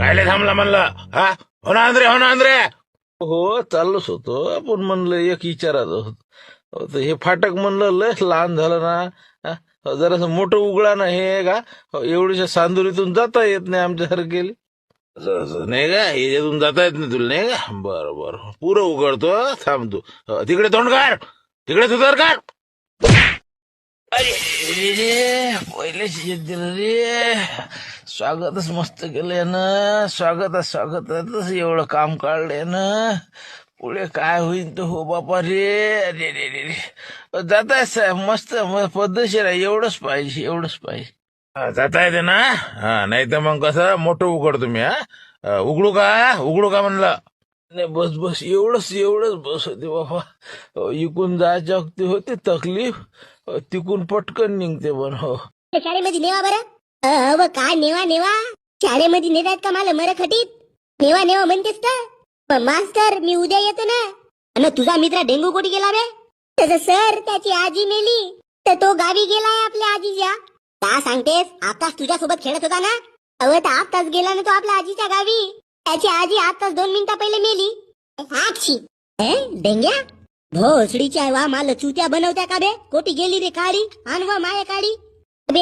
कायले थांबला म्हणलं हा? हो ना आंद्रे हो ना आंद्रे हो चाललोच होतो. आपण म्हणलं एक अहो, तर हे फाटक म्हणलं लय लहान झालं ना हा? जरासं मोठं उघडा ना हे का? अहो, एवढ्याशा सांदुरीतून जाता येत नाही आमच्यासारखे. असं असं नाही का? याच्यातून जाता येत नाही तुला नाही का? बरं बरं. पुरं उघडतो थांब तू हो, तिकडे तोंड काढ. तिकडे तुझर काढ. अरे पहिले दिलं रे. स्वागतच मस्त केलंय ना स्वागत स्वागतातच एवढं काम काढलंय ना पुढे काय होईल तर हो बापा रे. अरे रे रे रे. जात साहेब मस्त म- पद्धतशीर आहे. एवढंच पाहिजे एवढंच पाहिजे. हा, जाता येते ना? हा नाही तर मग कसं मोठं उघड तुम्ही हा? उघडू का? उघडू का म्हणलं? नाही बस बस एवढंच एवढंच बस होते बाबा. हो, इकून जायच्या वक्ती होते तकलीफ हो, तिकून पटकन निघते पण हो. शाळेमध्ये नेवा बरं. अव काय नेवा नेवा? शाळेमध्ये नेतात का मला मर खटीत नेवा नेवा म्हणतेस का मास्तर मी उद्या येतो ना. अन तुझा मित्र डेंगू कुठे गेला बे. त्याचा सर त्याची आजी मेली. तर तो गावी गेलाय आपल्या आजीच्या. का सांगतेस? आकाश तुझ्यासोबत खेळत होता ना. अव तर आताच गेला ना तो आपल्या आजीच्या गावी. त्याची आजी आताच दोन मिनिटा पहिले मेली. आक्षी हे डेंग्या? भोसडीच्या वा माल चुत्या बनवत्या का बे? कोटी गेली रे काळी आणवा माया काळी बे